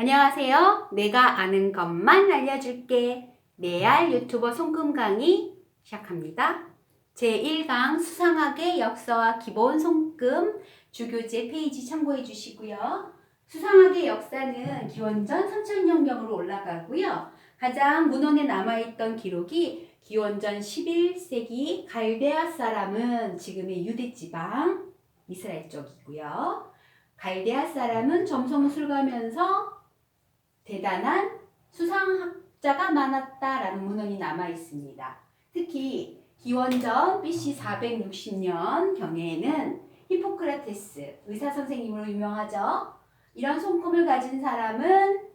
안녕하세요. 내가 아는 것만 알려줄게. 내알 유튜버 송금 강의 시작합니다. 제1강 수상학의 역사와 기본 송금 주교재 페이지 참고해 주시고요. 수상학의 역사는 기원전 3000년경으로 올라가고요. 가장 문헌에 남아있던 기록이 기원전 11세기 갈대아 사람은 지금의 유대 지방 이스라엘 쪽이고요. 갈대아 사람은 점성술 가면서 대단한 수상학자가 많았다라는 문헌이 남아 있습니다. 특히 기원전 BC 460년 경에는 히포크라테스 의사 선생님으로 유명하죠. 이런 손금을 가진 사람은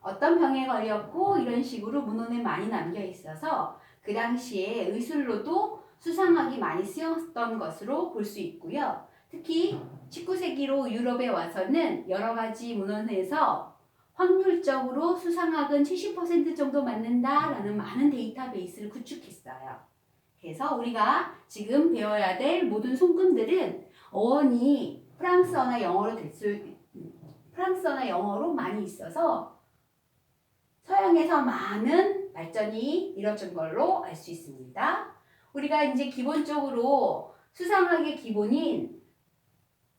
어떤 병에 걸렸고 이런 식으로 문헌에 많이 남겨 있어서 그 당시에 의술로도 수상학이 많이 쓰였던 것으로 볼 수 있고요. 특히 19세기로 유럽에 와서는 여러 가지 문헌에서 확률적으로 수상학은 70% 정도 맞는다라는 많은 데이터베이스를 구축했어요. 그래서 우리가 지금 배워야 될 모든 손금들은 어원이 프랑스어나 영어로 될수 프랑스어나 영어로 많이 있어서 서양에서 많은 발전이 이뤄진 걸로 알 수 있습니다. 우리가 이제 기본적으로 수상학의 기본인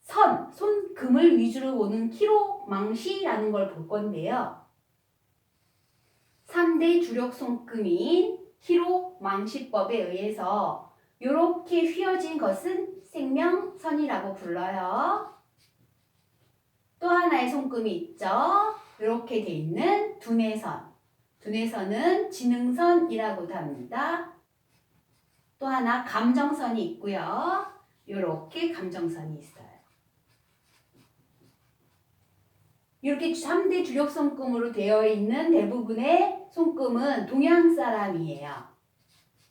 선, 손금을 위주로 보는 키로망시라는 걸 볼 건데요. 3대 주력 손금인 키로망시법에 의해서 이렇게 휘어진 것은 생명선이라고 불러요. 또 하나의 손금이 있죠. 이렇게 돼 있는 두뇌선. 두뇌선은 지능선이라고도 합니다. 또 하나 감정선이 있고요. 이렇게 감정선이 있어요. 이렇게 3대 주력 손금으로 되어 있는 대부분의 손금은 동양 사람이에요.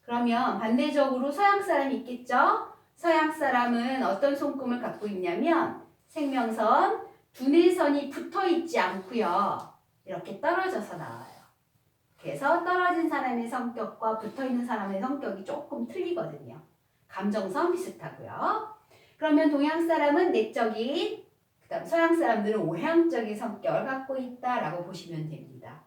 그러면 반대적으로 서양 사람이 있겠죠? 서양 사람은 어떤 손금을 갖고 있냐면 생명선, 두뇌선이 붙어 있지 않고요. 이렇게 떨어져서 나와요. 그래서 떨어진 사람의 성격과 붙어 있는 사람의 성격이 조금 틀리거든요. 감정선 비슷하고요. 그러면 동양 사람은 내적인 그다음 서양 사람들은 오향적인 성격을 갖고 있다라고 보시면 됩니다.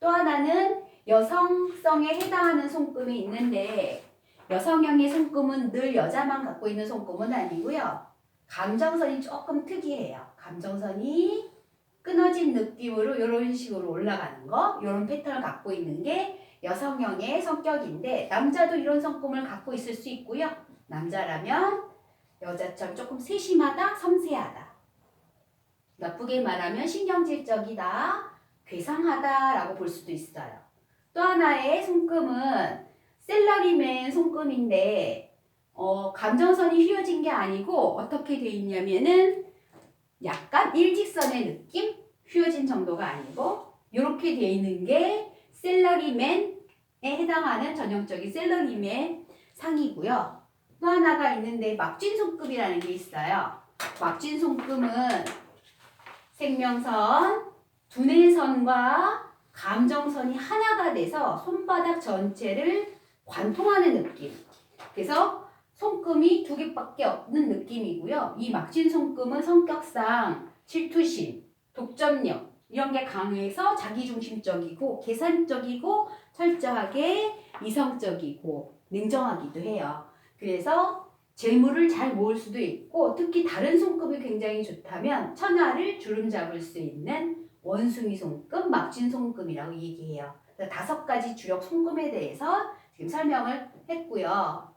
또 하나는 여성성에 해당하는 손금이 있는데 여성형의 손금은 늘 여자만 갖고 있는 손금은 아니고요. 감정선이 조금 특이해요. 감정선이 끊어진 느낌으로 이런 식으로 올라가는 거, 이런 패턴을 갖고 있는 게 여성형의 성격인데 남자도 이런 손금을 갖고 있을 수 있고요. 남자라면 여자처럼 조금 세심하다, 섬세하다. 나쁘게 말하면 신경질적이다, 괴상하다라고 볼 수도 있어요. 또 하나의 손금은 셀러리맨 손금인데 어, 감정선이 휘어진 게 아니고 어떻게 돼 있냐면은 약간 일직선의 느낌? 휘어진 정도가 아니고 이렇게 돼 있는 게 셀러리맨에 해당하는 전형적인 셀러리맨 상이고요. 또 하나가 있는데 막진 손금이라는 게 있어요. 막진 손금은 생명선, 두뇌선과 감정선이 하나가 돼서 손바닥 전체를 관통하는 느낌. 그래서 손금이 두 개밖에 없는 느낌이고요. 이 막진 손금은 성격상 질투심, 독점력 이런 게 강해서 자기중심적이고 계산적이고 철저하게 이성적이고 냉정하기도 해요. 그래서 재물을 잘 모을 수도 있고 특히 다른 손금이 굉장히 좋다면 천하를 주름 잡을 수 있는 원숭이 손금, 막진 손금이라고 얘기해요. 다섯 가지 주력 손금에 대해서 지금 설명을 했고요.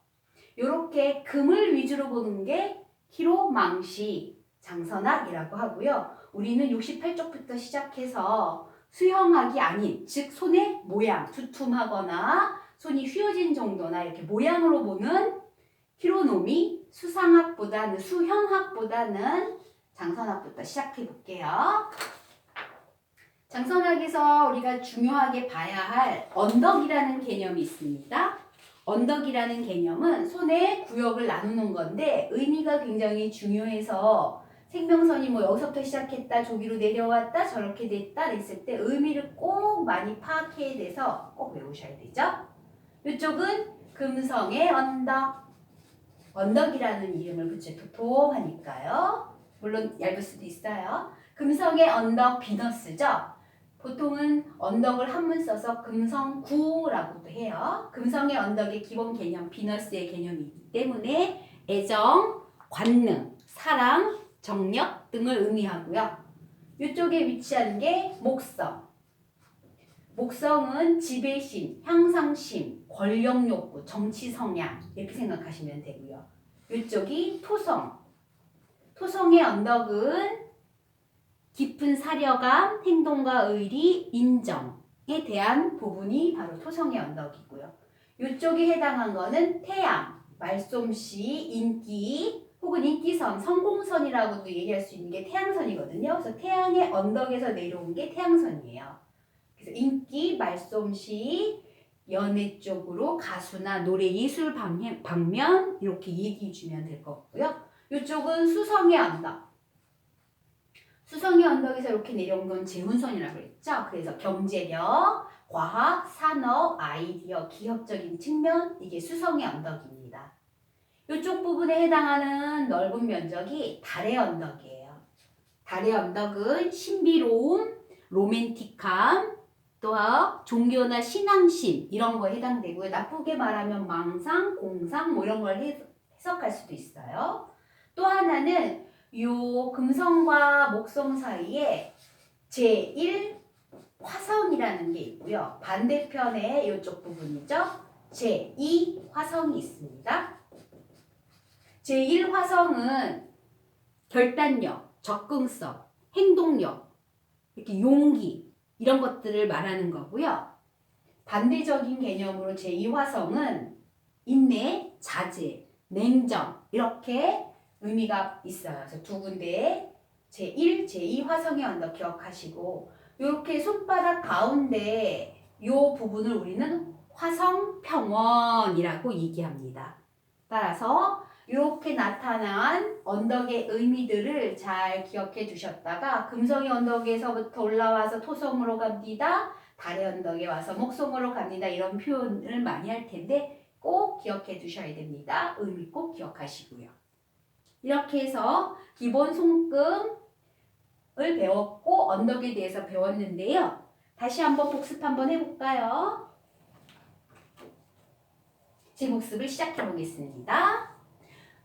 이렇게 금을 위주로 보는 게 키로망시 장선학이라고 하고요. 우리는 68쪽부터 시작해서 수형학이 아닌 즉 손의 모양 두툼하거나 손이 휘어진 정도나 이렇게 모양으로 보는 키로노미 수상학보다는 수형학보다는 장선학부터 시작해 볼게요. 장선학에서 우리가 중요하게 봐야 할 언덕이라는 개념이 있습니다. 언덕이라는 개념은 손의 구역을 나누는 건데 의미가 굉장히 중요해서 생명선이 뭐 여기서부터 시작했다 저기로 내려왔다 저렇게 됐다 했을 때 의미를 꼭 많이 파악해야 돼서 꼭 외우셔야 되죠. 이쪽은 금성의 언덕 언덕이라는 이름을 붙여 도톰하니까요. 물론 얇을 수도 있어요. 금성의 언덕 비너스죠. 보통은 언덕을 한문 써서 금성구라고도 해요. 금성의 언덕의 기본 개념 비너스의 개념이기 때문에 애정, 관능, 사랑, 정력 등을 의미하고요. 이쪽에 위치하는 게 목성. 목성은 지배심, 향상심, 권력욕구, 정치 성향 이렇게 생각하시면 되고요. 이쪽이 토성. 토성의 언덕은 깊은 사려감, 행동과 의리, 인정에 대한 부분이 바로 토성의 언덕이고요. 이쪽에 해당한 거는 태양, 말솜씨, 인기 혹은 인기선, 성공선이라고도 얘기할 수 있는 게 태양선이거든요. 그래서 태양의 언덕에서 내려온 게 태양선이에요. 그래서 인기, 말솜씨, 연애 쪽으로 가수나 노래 예술 방면, 방면 이렇게 얘기해 주면 될 것 같고요. 이쪽은 수성의 언덕. 수성의 언덕에서 이렇게 내려온 건 재훈선이라고 그랬죠. 그래서 경제력, 과학, 산업, 아이디어, 기업적인 측면 이게 수성의 언덕입니다. 이쪽 부분에 해당하는 넓은 면적이 달의 언덕이에요. 달의 언덕은 신비로움, 로맨틱함, 또 종교나 신앙심 이런 거에 해당되고요. 나쁘게 말하면 망상, 공상 뭐 이런 걸 해- 해석할 수도 있어요. 또 하나는 요 금성과 목성 사이에 제1 화성이라는 게 있고요. 반대편에 이쪽 부분이죠. 제2 화성이 있습니다. 제1 화성은 결단력, 접근성, 행동력, 이렇게 용기 이런 것들을 말하는 거고요. 반대적인 개념으로 제2화성은 인내, 자제, 냉정 이렇게 의미가 있어요. 그래서 두 군데에 제1, 제2 화성의 언덕 기억하시고 이렇게 손바닥 가운데 이 부분을 우리는 화성평원이라고 얘기합니다. 따라서 이렇게 나타난 언덕의 의미들을 잘 기억해 두셨다가 금성의 언덕에서부터 올라와서 토성으로 갑니다. 달의 언덕에 와서 목성으로 갑니다. 이런 표현을 많이 할 텐데 꼭 기억해 두셔야 됩니다. 의미 꼭 기억하시고요. 이렇게 해서 기본 손금을 배웠고 언덕에 대해서 배웠는데요. 다시 한번 복습 한번 해볼까요? 제 복습을 시작해 보겠습니다.